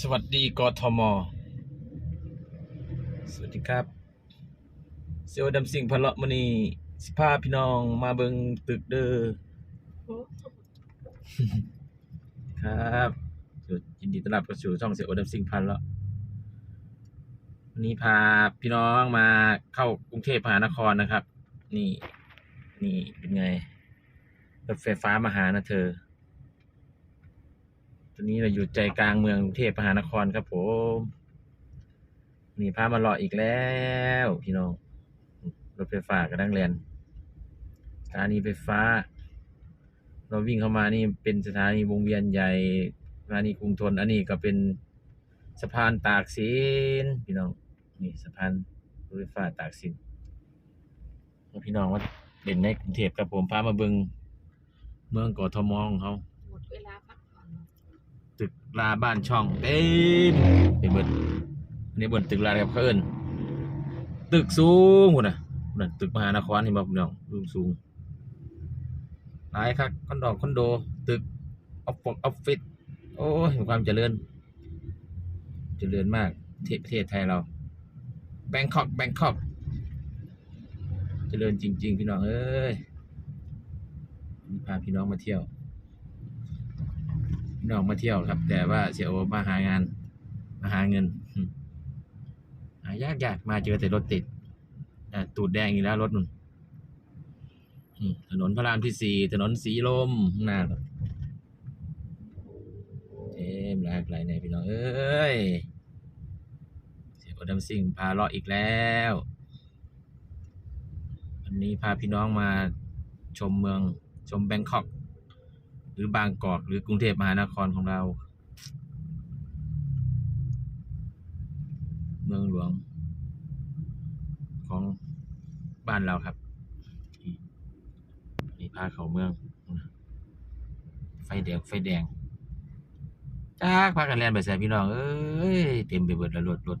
สวัสดีกทม สวัสดีครับเซลดำสิ่งพะเลาะมณีสิพาพี่น้องมาเบิงตึกเด้อครับยินดีต้อนรับเข้าสู่ช่องเซลดำสิ่งพันเลาะวันนี้พาพี่น้องมาเข้ากรุงเทพมหานครนะครับ นี่ นี่เป็นไงรถไฟฟ้ามาหานะเธอ ตอนนี้เราอยู่ใจกลางเมืองกรุงเทพมหานครครับผมนี่พามารออีกแล้วพี่น้องรถไฟฟ้ากระดังเรียนสถานีไฟฟ้า เราวิ่งเข้ามานี่เป็นสถานีวงเวียนใหญ่สถานีกรุงทนอันนี้ก็เป็นสะพานตากสินพี่น้องนี่สะพานรถไฟฟ้าตากสินแล้วพี่น้องว่าเด่นในกรุงเทพครับผมพามาเบิงเมืองกทมของเขาหมดเวลา ตึกลาบ้านช่องเต็มไปเบิดอันนี้เบิดตึกลาครับเพิ่นตึกสูงหุ่นน่ะหุ่นตึกมหานครเห็นบ่พี่น้องสูงสูงหลายครับคอนโดคอนโด ตึกออฟฟิศออฟฟิศโอ้ยความเจริญ เจริญมากที่ประเทศไทยเราแบงคอกแบงคอกเจริญจริง ๆ พี่น้องเอ้ยพาพี่น้องมาเที่ยว น้องมาเที่ยวครับ แต่ว่าเสียโอมาหางาน มาหาเงินหายากยากมาเจอแต่รถติดตูดแดงอีกแล้วรถนุ่นถนนพระรามที่สี่ถนนสีลมข้างหน้าเต็มหลากหลในพี่น้องเอ้ยเสียโอดำซิ่งพาเลาะอีกแล้ววันนี้พาพี่น้องมาชมเมืองชมแบงคอก หรือบางกอกหรือกรุงเทพมหานครของเรา เมืองหลวง ของบ้านเราครับนี่พาเขาเมือง ไฟแดงไฟแดงจ้ากพากันแล่นไปใส่พี่น้อง เอ้ย เต็มไปเบิดแล้วรถรถ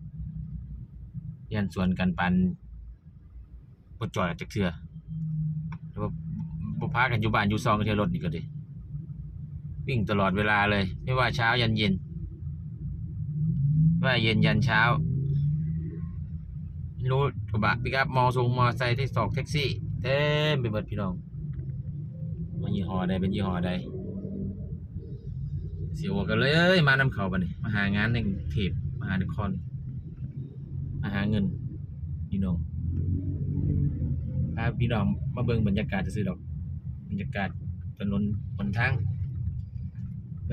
ยันสวนกันปันบ่จอดจักเทื่อแล้วบ่บ่พากันอยู่บ้านอยู่ซองกันเทื่อรถนี่ก็ดิ วิ่งตลอดเวลาเลย ไม่ว่าเช้ายันเย็นไม่ว่าเย็นยันเช้าไม่รู้กระบะปิกับมอทรงมอไซค์ที่สอกแท็กซี่เต็มไปหมดพี่น้องว่ายี่ห้อใดเป็นยี่ห้อใดเสียวกันเลย มานำเขาบันี่มาหางานในกรุงเทพมาหานครมาหาเงินพี่น้องพาพี่น้องมาเบิ่งบรรยากาศจะซื้อดอก บรรยากาศถนนหนทาง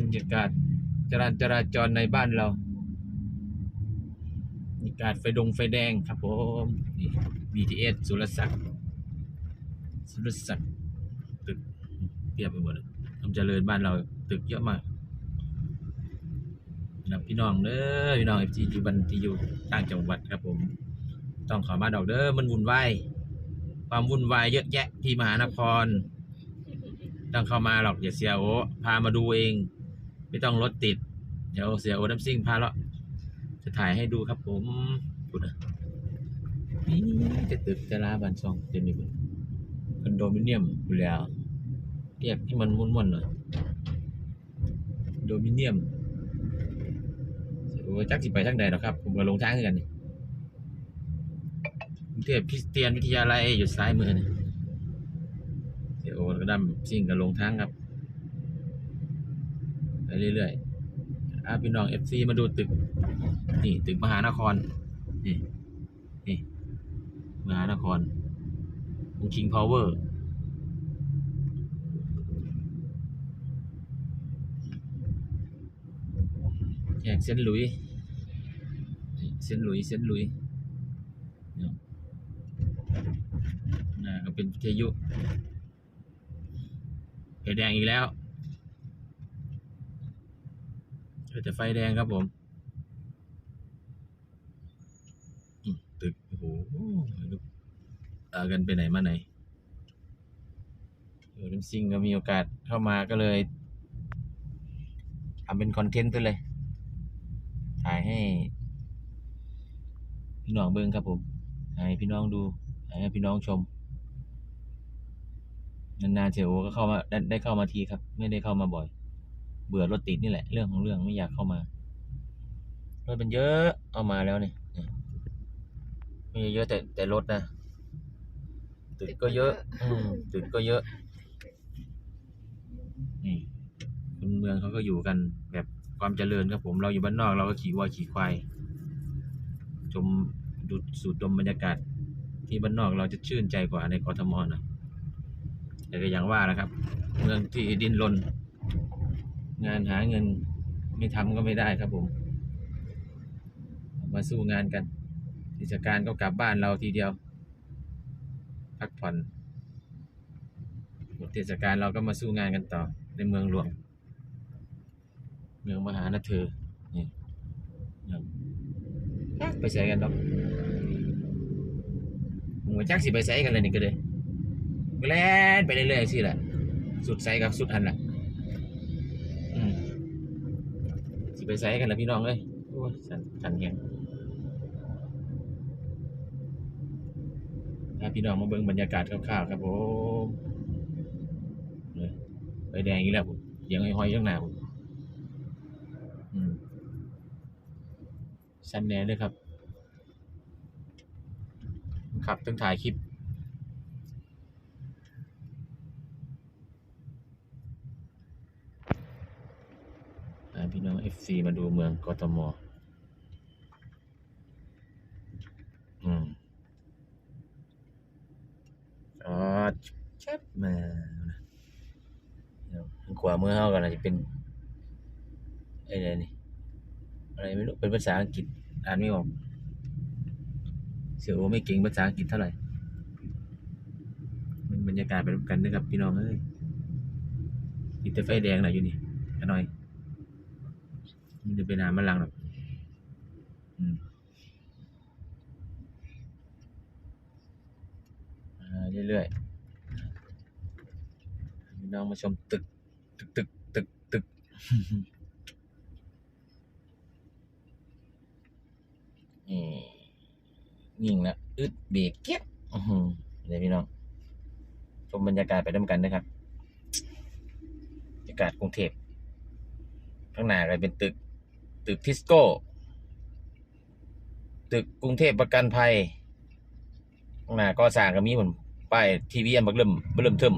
รรยากาศจราจราจรในบ้านเราบรรยากาศไฟดงไฟแดงครับผมนี่ BTS สุรศักดิ์สุรศักดิ์ตึกเทียบไปหมดเลยความเจริญบ้านเราตึกเยอะมากนะพี่น้องเด้อพี่น้องเอฟซีอยู่บันที่อยู่ต่างจังหวัดครับผม ต้องขอมาดอกเด้อมันวุ่นวายความวุ่นวายเยอะแยะที่มหานคร ต้องเข้ามาหรอกอย่าเสียโอพามาดูเอง ไม่ต้องรถติด เดี๋ยวเสียโอน้ำซิ่งพาเลาะจะถ่ายให้ดูครับผมพูดนะนี่จะตึกจะลาบันซองเต็มไปหมดคอนโดมิเนียมอยู่แล้วเรียกให้มันม่นๆหน่อยคอนโดมิเนียมเสียโอจักสิไปทางใดหรอครับ ผมก็ลงทางกันนี่กรุงเทพคริสเตียนวิทยาลัยอยู่ซ้ายมือนี่เดี๋ยวก็ดำซิ่งกับลงทางครับ ไปเรื่อยๆอาพี่น้องเอฟซีมาดูตึก นี่ตึกมหานคร นี่ นี่ มหานครของคิงพาวเวอร์แยกเส้นหลุยนี่เส้นหลุย เส้นหลุยน่าก็เป็นวิทยุไฟแดงอีกแล้วเจอแต่ไฟแดงครับผมตึก โอ้โหลูกตากันไปไหนมาไหนเดี๋ยวน้ำซิงก็มีโอกาสเข้ามาก็เลยทำเป็นคอนเทนต์ไปเลย ถ่ายให้ พี่น้องเบิ้งครับผมให้พี่น้องดูให้พี่น้องชม นานๆเสียโอก็เข้ามาได้เข้ามาทีครับ ไม่ได้เข้ามาบ่อย เบื่อรถติดนี่แหละ เรื่องของเรื่องไม่อยากเข้ามาถมันเยอะเอามาแล้วเนี่ยเนี่ยไม่เยอะแต่แต่รถนะตึกก็เยอะอืมตึกก็เยอะนี่คนเมืองเขาก็อยู่กันแบบความเจริญครับผมเราอยู่บ้านนอกเราก็ขี่วัวขี่ควายชมดูสูดดมบรรยากาศ ที่บ้านนอกเราจะชื่นใจกว่าในกทมหน่อยแต่ก็อย่างว่าแหละครับ เมืองที่ดินรน งานหาเงินไม่ทำก็ไม่ได้ครับผม มาสู้งานกันเทศกาลก็กลับบ้านเราทีเดียว พักผ่อนหมดเทศกาลเราก็มาสู้งานกันต่อในเมืองหลวง เมืองมหานเธอนี่ไปใส่กันดอกมึงว่าจักสิไปใส่กันเลยนี่ก็เลยแล่นไปเรื่อยๆสิแหละสุดใส่กับสุดอันละ ไปใส่กันละพี่น้องเอ้ยโอ้ยสันสันแหงถ้าพี่น้องมาเบิ่งบรรยากาศคร่าวๆครับผมเลยไปแดงอีกแล้วผมยังห้อยๆข้างหน้าผมอืมสั้นแน่เลยครับ ครับต้องถ่ายคลิป อ่าพี่น้อง FC มาดูเมืองกทมอืมอ๋อชับมาเดี๋ยวทางขวามือเฮากันอาจจะเป็นไอ้เนี่ยนี่อะไรไม่รู้ เป็นภาษาอังกฤษ อ่านไม่ออก เสียวไม่เก่งภาษาอังกฤษเท่าไหร่มันบรรยากาศไปด้วยกันนะครับพี่น้องเอ้ยติดแต่ไฟแดงหน่อยอยู่นี่กันหน่อย มันจะไปนานมันหลังหรอกอืมเรื่อยๆพี่น้องมาชมตึก ตึกตึกตึกตึกนี่ยิงแล้วอึดเบรกเก็บเดี๋ยวพี่น้องชมบรรยากาศไปด้วยกันนะครับบรรยากาศกรุงเทพข้างหน้าก็เป็นตึก ตึกทิสโก้ ตึกกรุงเทพประกันภัยน้าก็สร้างก็มีเหมือนป้ายทีวีอันบักเริ่มบักเริ่มเทิม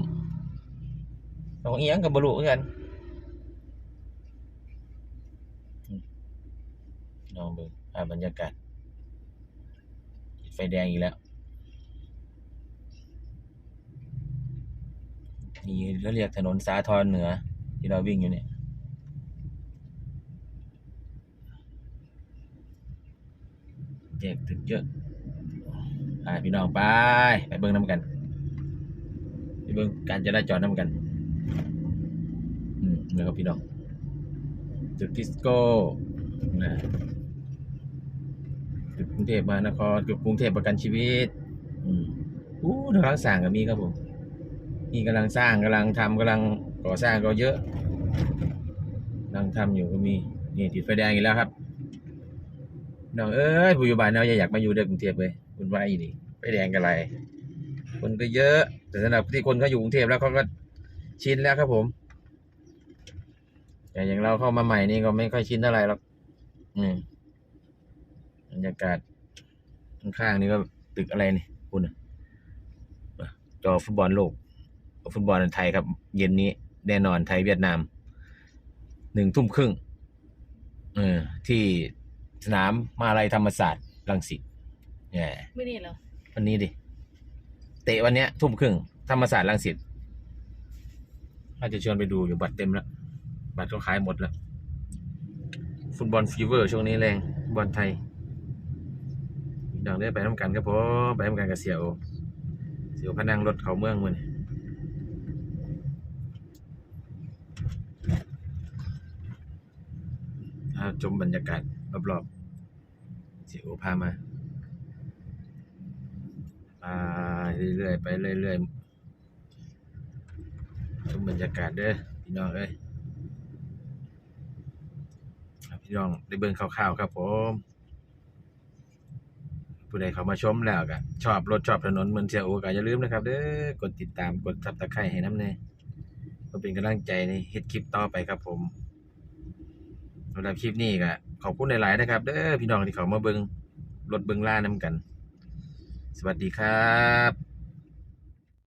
ของเอียงกับบรุเหมือนกันอืมลองดูอ่าบรรยากาศไฟแดงอีกแล้ว นี่เราเรียกถนนสาทรเหนือ ที่เราวิ่งอยู่เนี่ย แยกตึกเยอะอ่าพี่น้องไปไปเบิ้งน้ำกันไปเบิ้งการจราจรน้ำกันอืมนี่ครับพี่น้องตึกทิสโก้นะตึกกรุงเทพมหานครตึกกรุงเทพประกันชีวิตอืมอู้กำลังสร้างก็มีครับผมนี่กำลังสร้างกำลังทำกำลังก่อสร้างก็เยอะกำลังทำอยู่ก็มีนี่ติดไฟแดงอีกแล้วครับ น้องเอ้ยผู้อยู่บ้านเราอย่าอยากมาอยู่เด็กกรุงเทพเลยคุณว่าอีนี่ไฟแดงกันไรคนก็เยอะ แต่สำหรับที่คนเขาอยู่กรุงเทพแล้วเขาก็ชินแล้วครับผม แต่อย่างเราเข้ามาใหม่นี่ก็ไม่ค่อยชินเท่าไหร่หรอกอืมบรรยากาศข้างๆนี่ก็ตึกอะไรนี่คุณจอฟุตบอลโลก ฟุตบอลไทยครับ เย็นนี้แน่นอนไทยเวียดนามหนึ่งทุ่มครึ่งเออที่ สนามมหาลัยธรรมศาสตร์รังสิตเนี่ยไม่นี่เหรอวันนี้ดิ เตะวันเนี้ย ทุ่มครึ่ง ธรรมศาสตร์รังสิตอาจจะชวนไปดูอยู่บัตรเต็มแล้ว บัตรก็ขายหมดแล้ว ฟุตบอลฟีเวอร์ช่วงนี้แรงฟุตบอลไทยดังได้ไปทำกันครับผมไปทำกันกับเสี่ยว เสี่ยวพนังรถเขาเมืองมันถ้า ชมบรรยากาศรอบๆเสี่ยวพามาไปเรื่อยๆไปเรื่อยๆชมบรรยากาศเด้อพี่น้องเอ้ยพี่น้องได้เบิ่งคร่าวๆครับผมผู้ใดเข้ามาชมแล้วก็ชอบรถชอบถนนเหมือนเสียโอก็อย่าลืมนะครับเด้อกดติดตามกดซับตะไคร้ให้น้ำเน่ก็เป็นกำลังใจในฮ็ดคลิปต่อไปครับผม สำหรับคลิปนี้ก็ขอบคุณหลาย ๆ นะครับเด้อพี่น้องที่เขามาเบิงรถเบิงล่านำกัน สวัสดีครับ